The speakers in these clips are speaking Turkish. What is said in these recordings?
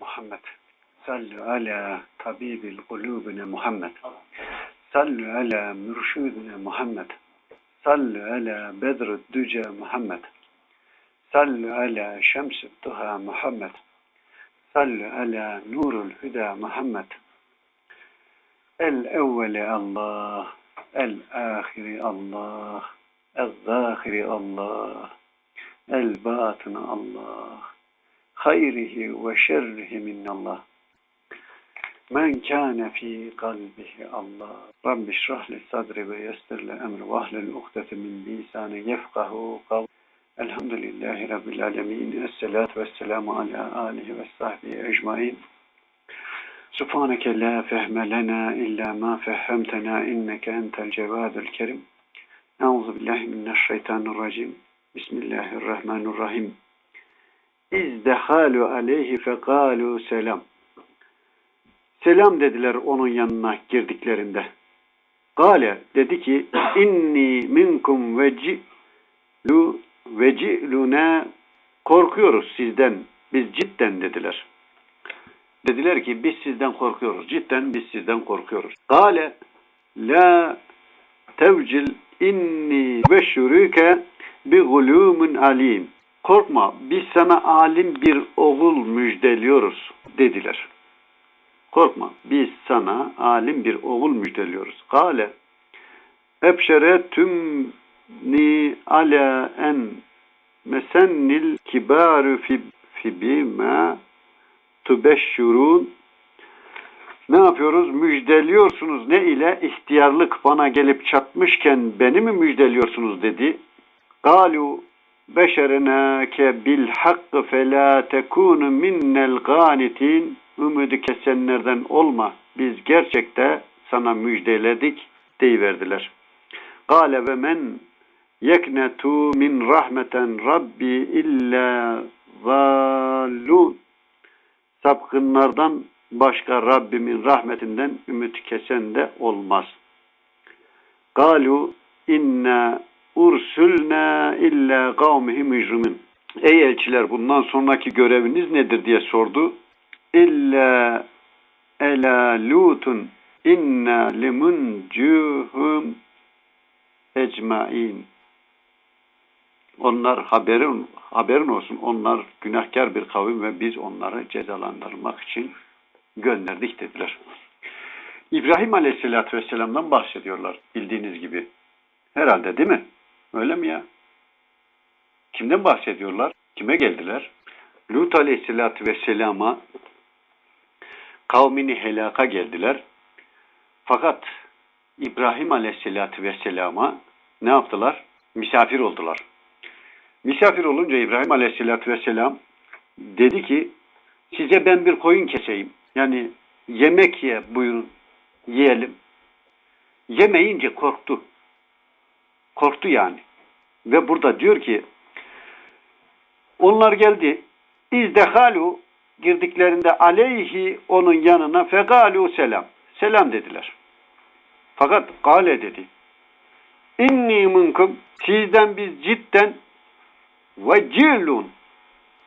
محمد. صل على طبيب قلوبنا محمد. صل على مرشودنا محمد. صل على بدر الدجى محمد. صل على شمس الضحى محمد. صل على نور الهدى محمد. الأول الله الآخر الله الظاهر الله الباطن الله. خيره وشره من الله. من كان في قلبه الله. رب اشرح لي صدري ويسر لي أمري. واحلل عقدة من لساني يفقه قول الحمد لله رب العالمين. الصلاة والسلام على آله وصحبه أجمعين. سبحانك لا فهم لنا إلا ما فهمتنا إنك أنت الجواد الكريم. أعوذ بالله من الشيطان الرجيم. بسم الله الرحمن الرحيم. İz dehalu aleyhi fekalu selam. Selam dediler onun yanına girdiklerinde. Gale dedi ki inni minkum vecilu veciluna korkuyoruz sizden. Biz cidden dediler. Dediler ki biz sizden korkuyoruz. Cidden biz sizden korkuyoruz. Gale la tevcil inni beşşürüke bi gulumun alim. Korkma biz sana alim bir oğul müjdeliyoruz dediler. Korkma biz sana alim bir oğul müjdeliyoruz. Kale ebşere tümni ala en mesennil kibaru fi, fi bima tubeşşurun ne yapıyoruz? Müjdeliyorsunuz ne ile? ihtiyarlık bana gelip çatmışken beni mi müjdeliyorsunuz dedi. Galu beşerinake bil hakkı felâ tekûnü minnel gânitin ümidi kesenlerden olma. Biz gerçekte sana müjdeledik deyiverdiler. Gale ve men yeknetu min rahmeten rabbi illa zallun sapkınlardan başka Rabbimin rahmetinden ümit kesen de olmaz. Galu inna ursülne illa kavmihi mücrimin. Ey elçiler bundan sonraki göreviniz nedir diye sordu. İlla ela lutun inna limuncuhum ecmain. Onlar haberin, haberin olsun onlar günahkar bir kavim ve biz onları cezalandırmak için gönderdik dediler. İbrahim Aleyhisselatü Vesselam'dan bahsediyorlar bildiğiniz gibi. Herhalde değil mi? Öyle mi ya? Kimden bahsediyorlar? Kime geldiler? Lut Aleyhisselatü Vesselam'a kavmini helaka geldiler. Fakat İbrahim Aleyhisselatü Vesselam'a ne yaptılar? Misafir oldular. Misafir olunca İbrahim Aleyhisselatü Vesselam dedi ki size ben bir koyun keseyim. Yani yemek ye buyurun yiyelim. Yemeyince korktu. Korktu yani. Ve burada diyor ki onlar geldi izdehalu girdiklerinde aleyhi onun yanına fegalu selam. Selam dediler. Fakat gale dedi. İnni minkum sizden biz cidden ve cilun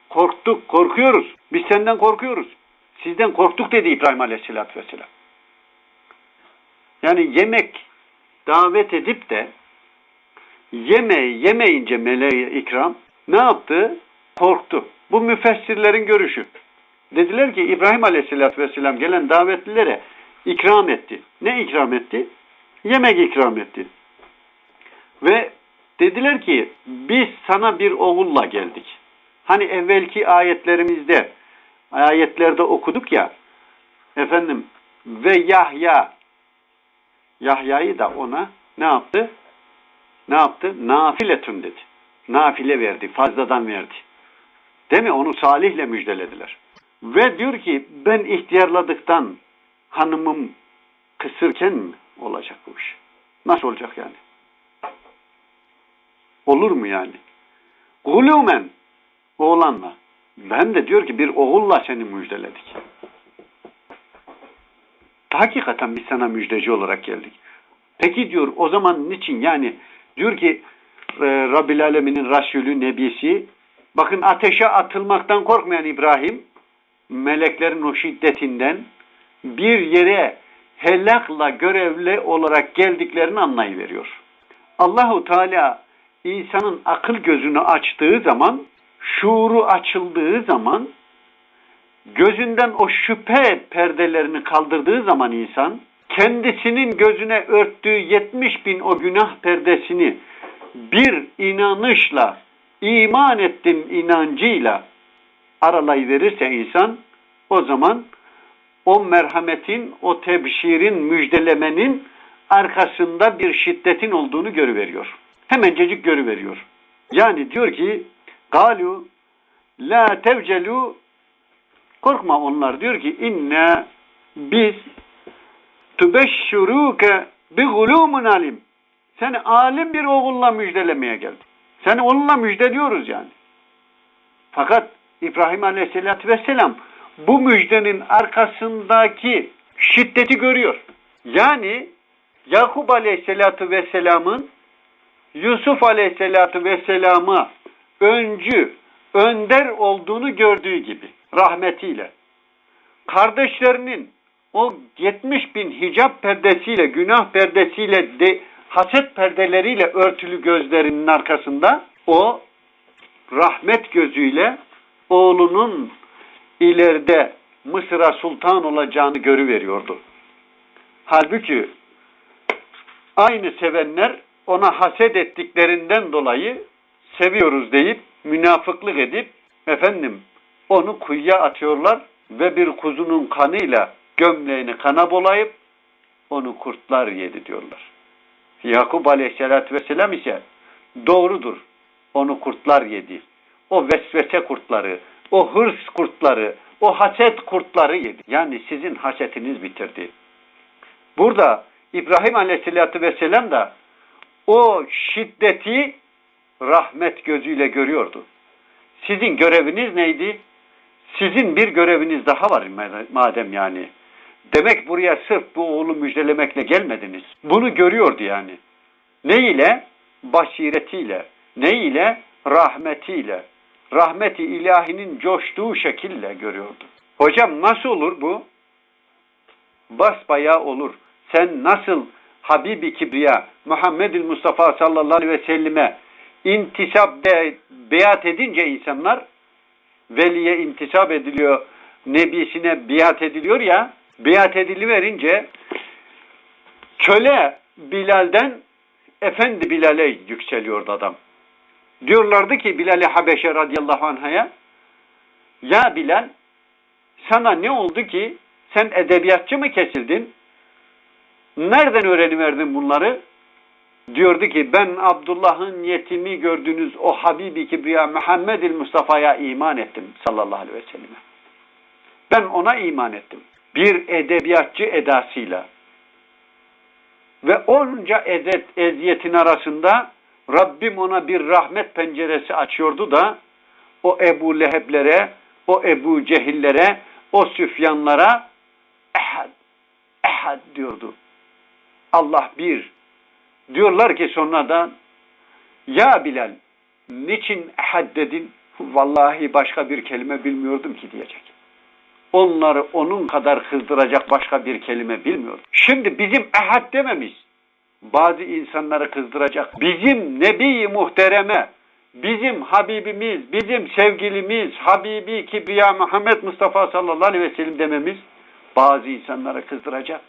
korktuk, korkuyoruz. Biz senden korkuyoruz. Sizden korktuk dedi İbrahim Aleyhisselatü Vesselam. Yani yemek davet edip de yeme yemeyince meleğe ikram ne yaptı? Korktu. Bu müfessirlerin görüşü. Dediler ki İbrahim Aleyhisselatü Vesselam gelen davetlilere ikram etti. Ne ikram etti? Yemek ikram etti. Ve dediler ki biz sana bir oğulla geldik. Hani evvelki ayetlerimizde ayetlerde okuduk ya efendim ve Yahya Yahya'yı da ona ne yaptı? Ne yaptı? Nafiletun dedi. Nafile verdi. Fazladan verdi. Değil mi? Onu salihle müjdelediler. Ve diyor ki ben ihtiyarladıktan hanımım kısırken mi olacak bu iş? Nasıl olacak yani? Olur mu yani? Gulumen oğlanla. Ben de diyor ki bir oğulla seni müjdeledik. Hakikaten biz sana müjdeci olarak geldik. Peki diyor o zaman niçin yani diyor ki e, Rabbil Alemin'in Resulü, Nebisi bakın ateşe atılmaktan korkmayan İbrahim meleklerin o şiddetinden bir yere helakla görevli olarak geldiklerini anlayıveriyor. Allahu Teala insanın akıl gözünü açtığı zaman, şuuru açıldığı zaman, gözünden o şüphe perdelerini kaldırdığı zaman insan, kendisinin gözüne örttüğü 70 bin o günah perdesini bir inanışla, iman ettim inancıyla aralayıverirse insan, o zaman o merhametin, o tebşirin, müjdelemenin arkasında bir şiddetin olduğunu görüveriyor. Hemencecik görüveriyor. Yani diyor ki galu la tevcelu korkma onlar diyor ki inne biz tübeşşuruke bi gulumun alim seni alim bir oğulla müjdelemeye geldik. Seni onunla müjdeliyoruz yani. Fakat İbrahim Aleyhisselatü Vesselam bu müjdenin arkasındaki şiddeti görüyor. Yani Yakup Aleyhisselatü Vesselam'ın Yusuf Aleyhisselatü Vesselam'a öncü, önder olduğunu gördüğü gibi rahmetiyle. Kardeşlerinin o 70 bin hicap perdesiyle, günah perdesiyle, de, haset perdeleriyle örtülü gözlerinin arkasında o rahmet gözüyle oğlunun ileride Mısır'a sultan olacağını görüveriyordu. Halbuki aynı sevenler ona haset ettiklerinden dolayı seviyoruz deyip münafıklık edip efendim onu kuyuya atıyorlar ve bir kuzunun kanıyla gömleğini kana bolayıp onu kurtlar yedi diyorlar. Yakup Aleyhisselatü Vesselam ise doğrudur. Onu kurtlar yedi. O vesvese kurtları, o hırs kurtları, o haset kurtları yedi. Yani sizin hasetiniz bitirdi. Burada İbrahim Aleyhisselatü Vesselam da o şiddeti rahmet gözüyle görüyordu. Sizin göreviniz neydi? Sizin bir göreviniz daha var madem yani. Demek buraya sırf bu oğlu müjdelemekle gelmediniz. Bunu görüyordu yani. Ne ile? Basiretiyle. Ne ile? Rahmetiyle. Rahmeti ilahinin coştuğu şekilde görüyordu. Hocam nasıl olur bu? Basbayağı olur. Sen nasıl Habibi Kibriya Muhammedül Mustafa sallallahu aleyhi ve sellime intisap de, beyat edince insanlar veliye intisap ediliyor, nebisine biat ediliyor ya, biat ediliverince köle Bilal'den efendi Bilal'e yükseliyordu adam. Diyorlardı ki Bilal-i Habeşe radıyallahu anh'a ya Bilal sana ne oldu ki sen edebiyatçı mı kesildin? Nereden öğreniverdin bunları? Diyordu ki ben Abdullah'ın yetimi gördüğünüz o Habibi Kibriya Muhammedil Mustafa'ya iman ettim sallallahu aleyhi ve selleme. Ben ona iman ettim. Bir edebiyatçı edasıyla ve onca edet, eziyetin arasında Rabbim ona bir rahmet penceresi açıyordu da o Ebu Leheblere, o Ebu Cehillere, o Süfyanlara ehad, ehad diyordu. Allah bir. Diyorlar ki sonradan ya Bilal niçin ehad dedin? Vallahi başka bir kelime bilmiyordum ki diyecek. Onları onun kadar kızdıracak başka bir kelime bilmiyordum. Şimdi bizim ehad dememiş bazı insanları kızdıracak. Bizim Nebi Muhtereme, bizim Habibimiz, bizim sevgilimiz, Habibi Kibriya Muhammed Mustafa sallallahu aleyhi ve sellem dememiz bazı insanları kızdıracak.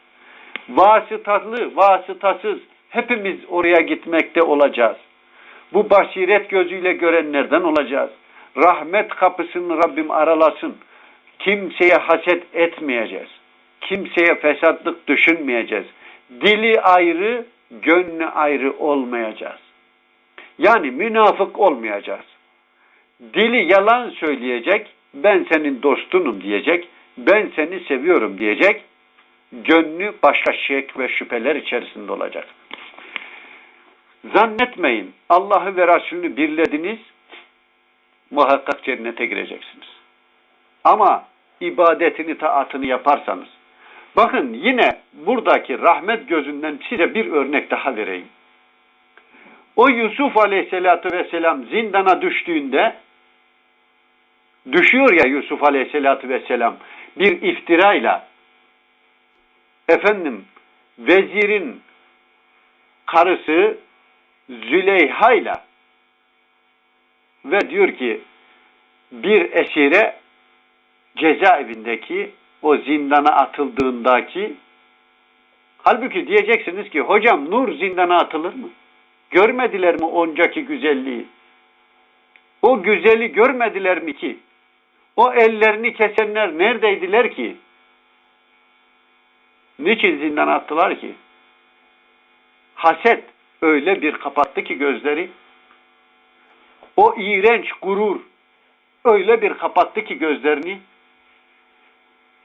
Vasıtalı, vasıtasız hepimiz oraya gitmekte olacağız. Bu basiret gözüyle görenlerden olacağız. Rahmet kapısını Rabbim aralasın. Kimseye haset etmeyeceğiz. Kimseye fesatlık düşünmeyeceğiz. Dili ayrı, gönlü ayrı olmayacağız. Yani münafık olmayacağız. Dili yalan söyleyecek, ben senin dostunum diyecek, ben seni seviyorum diyecek, gönlü başka şek ve şüpheler içerisinde olacak. Zannetmeyin Allah'ı ve Resulünü birlediniz, muhakkak cennete gireceksiniz. Ama ibadetini, taatını yaparsanız, Bakın yine buradaki rahmet gözünden size bir örnek daha vereyim. O Yusuf Aleyhisselatü Vesselam zindana düştüğünde düşüyor ya Yusuf Aleyhisselatü Vesselam bir iftirayla efendim vezirin karısı Züleyha'yla ve diyor ki bir esire cezaevindeki o zindana atıldığındaki halbuki diyeceksiniz ki hocam Nur zindana atılır mı? Görmediler mi oncaki güzelliği? O güzeli görmediler mi ki? O ellerini kesenler neredeydiler ki? Niçin zindana attılar ki? Haset öyle bir kapattı ki gözleri. O iğrenç gurur öyle bir kapattı ki gözlerini.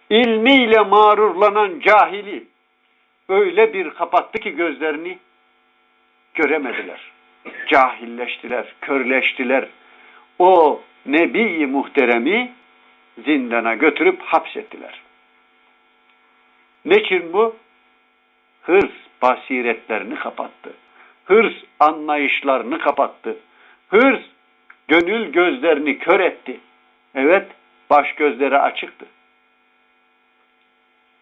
İlmiyle mağrurlanan cahili öyle bir kapattı ki gözlerini göremediler. Cahilleştiler, körleştiler. O Nebi-i Muhterem'i zindana götürüp hapsettiler. Neçin bu? Hırs basiretlerini kapattı. Hırs anlayışlarını kapattı. Hırs gönül gözlerini kör etti. Evet, baş gözleri açıktı.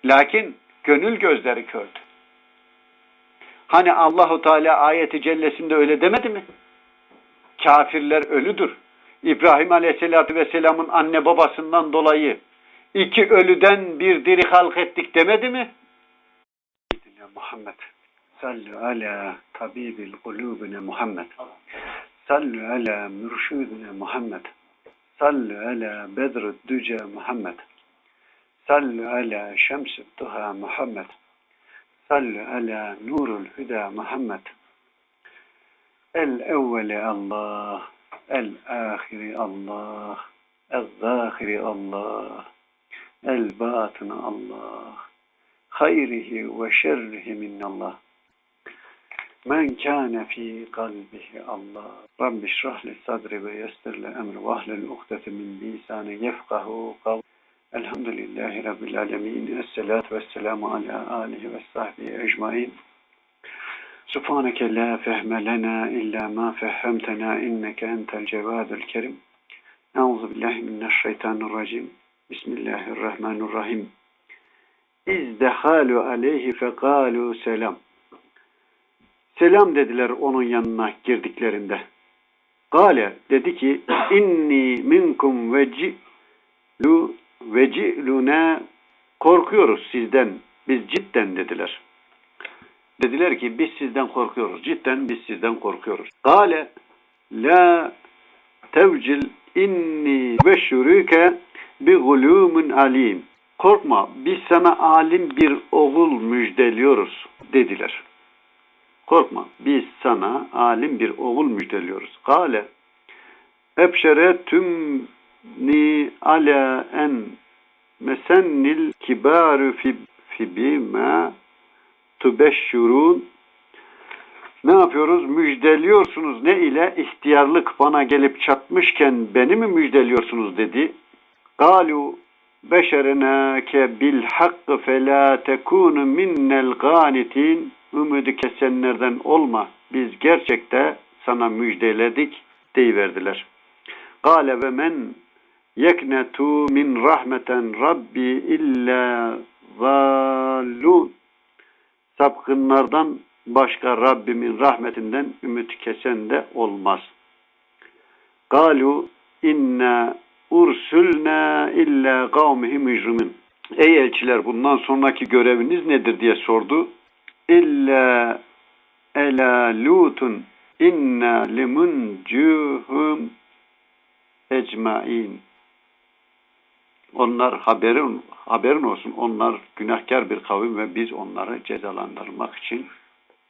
Lakin gönül gözleri kördü. Hani Allahu Teala ayeti cellesinde öyle demedi mi? Kafirler ölüdür. İbrahim Aleyhisselatü Vesselam'ın anne babasından dolayı iki ölüden bir diri halk ettik demedi mi? Muhammed sallu ala tabibil kulubine Muhammed sallu ala mürşidine Muhammed sallu ala bedrü düce Muhammed sallu ala şems duha Muhammed sallu ala nurul huda Muhammed el evveli Allah el ahiri Allah el zahiri Allah el batını Allah hayrihi ve şerrihi minallah Men kâne fî kalbihi Allah. Rabbi şrah li sadri ve yessir li emri ve Elhamdülillahi Rabbil alemin. Esselatu vesselamu ala alihi ve sahbihi ecmain. Subhaneke la fehme lena illa ma fehhemtena inneke entel cevadul kerim. Euzu billahi mineşşeytanirracim. Bismillahirrahmanirrahim. İzdehalu aleyhi fekalu selam. Selam dediler onun yanına girdiklerinde. Gale dedi ki inni minkum vecilu veciluna korkuyoruz sizden. Biz cidden dediler. Dediler ki biz sizden korkuyoruz. Cidden biz sizden korkuyoruz. Gale la tevcil inni ve şurüke bi gulumun alim. Korkma biz sana alim bir oğul müjdeliyoruz dediler. Korkma biz sana alim bir oğul müjdeliyoruz. Kale ebşeretümni ala en mesennil kibaru fi, fi bima tubeşşurun ne yapıyoruz? Müjdeliyorsunuz. Ne ile? İhtiyarlık bana gelip çatmışken beni mi müjdeliyorsunuz dedi. Galu beşerenake bil hakkı fe la tekunu minnel ganitin ümidi kesenlerden olma. Biz gerçekte sana müjdeledik deyiverdiler. Gale ve men yeknetu min rahmeten rabbi illa zallun. Sapkınlardan başka Rabbimin rahmetinden ümit kesen de olmaz. Galu inna ursulna illa kavmihi mücrimin. Ey elçiler bundan sonraki göreviniz nedir diye sordu. İlla ela lutun inna limuncuhum ecmain. Onlar haberin haberin olsun. Onlar günahkar bir kavim ve biz onları cezalandırmak için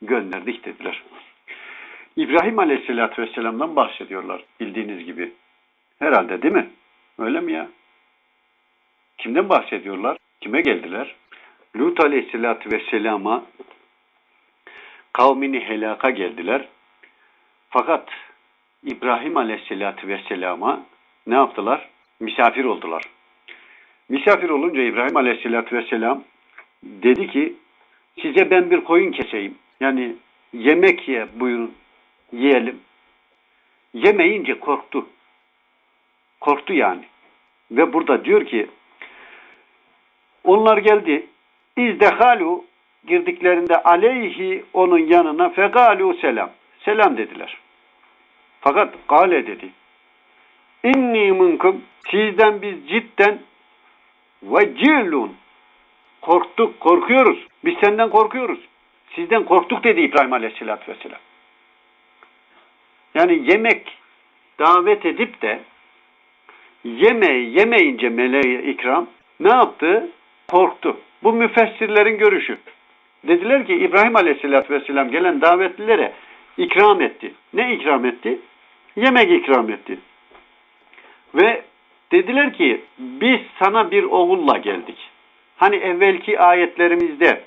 gönderdik dediler. İbrahim Aleyhisselatü Vesselam'dan bahsediyorlar bildiğiniz gibi. Herhalde değil mi? Öyle mi ya? Kimden bahsediyorlar? Kime geldiler? Lut Aleyhisselatü Vesselam'a kavmini helaka geldiler. Fakat İbrahim Aleyhisselatü Vesselam'a ne yaptılar? Misafir oldular. Misafir olunca İbrahim Aleyhisselatü Vesselam dedi ki size ben bir koyun keseyim. Yani yemek ye buyurun yiyelim. Yemeyince korktu. Korktu yani. Ve burada diyor ki onlar geldi. İzdehalu girdiklerinde aleyhi onun yanına fegalu selam. Selam dediler. Fakat gale dedi. İnni minkum sizden biz cidden ve cilun korktuk, korkuyoruz. Biz senden korkuyoruz. Sizden korktuk dedi İbrahim Aleyhisselatü Vesselam. Yani yemek davet edip de yeme yemeyince meleği ikram ne yaptı? Korktu. Bu müfessirlerin görüşü. Dediler ki İbrahim Aleyhisselatü Vesselam gelen davetlilere ikram etti. Ne ikram etti? Yemek ikram etti. Ve dediler ki biz sana bir oğulla geldik. Hani evvelki ayetlerimizde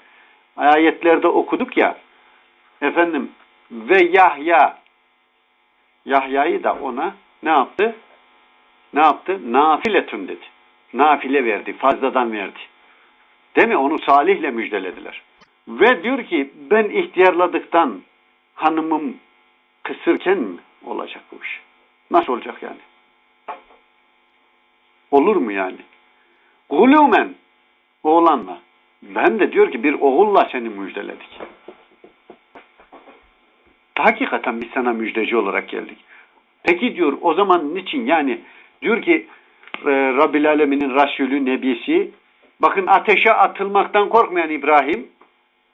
ayetlerde okuduk ya efendim ve Yahya Yahya'yı da ona ne yaptı? Ne yaptı? Nafiletun dedi. Nafile verdi. Fazladan verdi. Değil mi? Onu salihle müjdelediler. Ve diyor ki ben ihtiyarladıktan hanımım kısırken mi olacak iş? Nasıl olacak yani? Olur mu yani? Gulumen oğlanla. Ben de diyor ki bir oğulla seni müjdeledik. Hakikaten biz sana müjdeci olarak geldik. Peki diyor o zaman niçin yani diyor ki e, Rabbil Alemin'in Resulü Nebisi bakın ateşe atılmaktan korkmayan İbrahim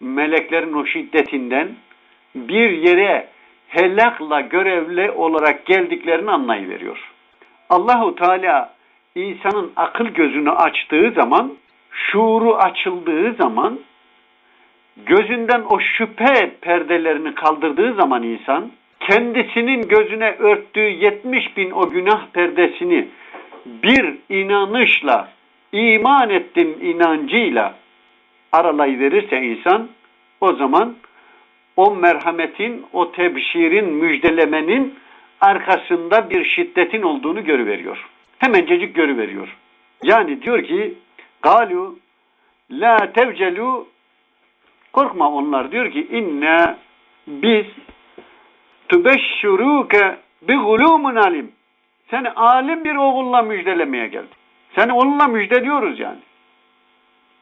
meleklerin o şiddetinden bir yere helakla görevli olarak geldiklerini anlayıveriyor. Allahu Teala insanın akıl gözünü açtığı zaman, şuuru açıldığı zaman, gözünden o şüphe perdelerini kaldırdığı zaman insan, kendisinin gözüne örttüğü 70 bin o günah perdesini bir inanışla, iman ettim inancıyla aralayıverirse insan, o zaman o merhametin, o tebşirin, müjdelemenin arkasında bir şiddetin olduğunu görüveriyor. Hemencecik görüveriyor. Yani diyor ki galu la tevcelu korkma onlar diyor ki inne biz tübeşşuruke bi gulumun alim seni alim bir oğulla müjdelemeye geldik. Seni onunla müjdeliyoruz yani.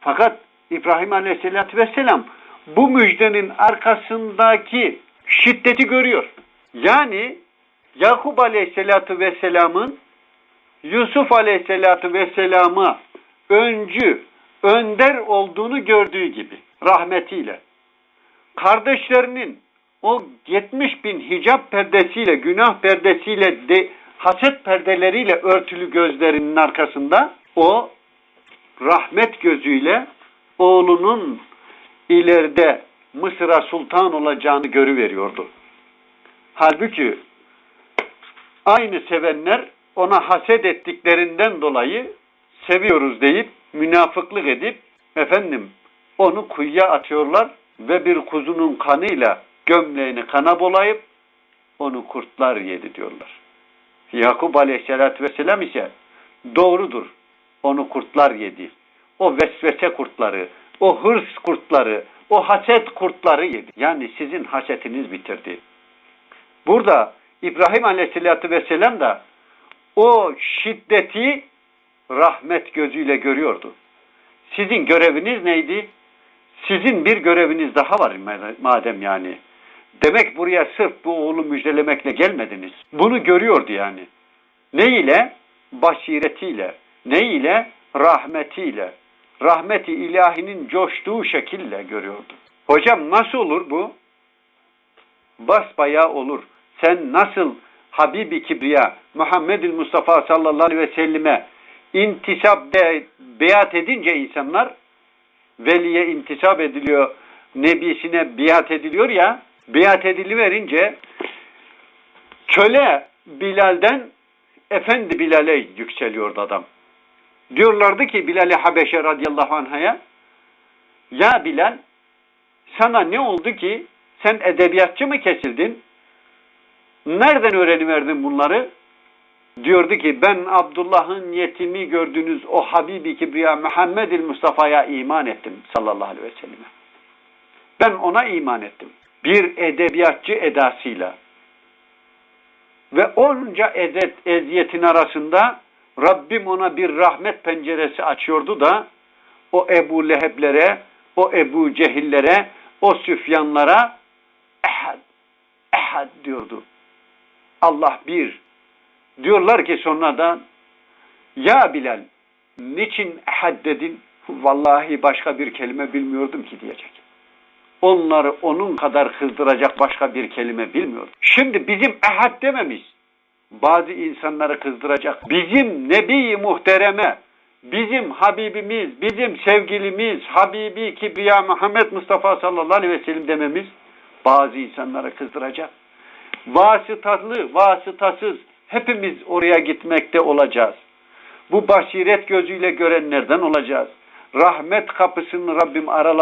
Fakat İbrahim Aleyhisselatü Vesselam bu müjdenin arkasındaki şiddeti görüyor. Yani Yakup Aleyhisselatü Vesselam'ın Yusuf Aleyhisselatü Vesselam'a öncü, önder olduğunu gördüğü gibi rahmetiyle. Kardeşlerinin o 70 bin hicap perdesiyle, günah perdesiyle, de, haset perdeleriyle örtülü gözlerinin arkasında o rahmet gözüyle oğlunun ileride Mısır'a sultan olacağını görüveriyordu. Halbuki aynı sevenler ona haset ettiklerinden dolayı seviyoruz deyip münafıklık edip efendim onu kuyuya atıyorlar ve bir kuzunun kanıyla gömleğini kana bolayıp onu kurtlar yedi diyorlar. Yakup Aleyhisselatü Vesselam ise doğrudur. Onu kurtlar yedi. O vesvese kurtları, o hırs kurtları, o haset kurtları yedi. Yani sizin hasetiniz bitirdi. Burada İbrahim Aleyhisselatü Vesselam da o şiddeti rahmet gözüyle görüyordu. Sizin göreviniz neydi? Sizin bir göreviniz daha var madem yani. Demek buraya sırf bu oğlu müjdelemekle gelmediniz. Bunu görüyordu yani. Ne ile? Basiretiyle. Ne ile? Rahmetiyle. Rahmeti ilahinin coştuğu şekilde görüyordu. Hocam nasıl olur bu? Basbayağı olur. Sen nasıl Habibi Kibriya Muhammedül Mustafa sallallahu aleyhi ve sellime intisap de, beyat edince insanlar veliye intisap ediliyor, nebisine biat ediliyor ya, biat ediliverince köle Bilal'den efendi Bilal'e yükseliyordu adam. Diyorlardı ki Bilal-i Habeşe radıyallahu anh'a ya Bilal sana ne oldu ki sen edebiyatçı mı kesildin? Nereden öğreniverdin bunları? Diyordu ki ben Abdullah'ın yetimi gördüğünüz o Habibi Kibriya Muhammedil Mustafa'ya iman ettim sallallahu aleyhi ve selleme. Ben ona iman ettim. Bir edebiyatçı edasıyla. Ve onca ezet, eziyetin arasında Rabbim ona bir rahmet penceresi açıyordu da o Ebu Leheblere, o Ebu Cehillere, o Süfyanlara ehad, ehad diyordu. Allah bir. Diyorlar ki sonradan ya Bilal niçin ehad dedin? Vallahi başka bir kelime bilmiyordum ki diyecek. Onları onun kadar kızdıracak başka bir kelime bilmiyordum. Şimdi bizim ehad dememiş. Bazı insanları kızdıracak. Bizim Nebi Muhtereme, bizim Habibimiz, bizim sevgilimiz, Habibi Kibriya Muhammed Mustafa sallallahu aleyhi ve sellem dememiz bazı insanları kızdıracak. Vasıtalı, vasıtasız hepimiz oraya gitmekte olacağız. Bu basiret gözüyle görenlerden olacağız. Rahmet kapısını Rabbim aralasın.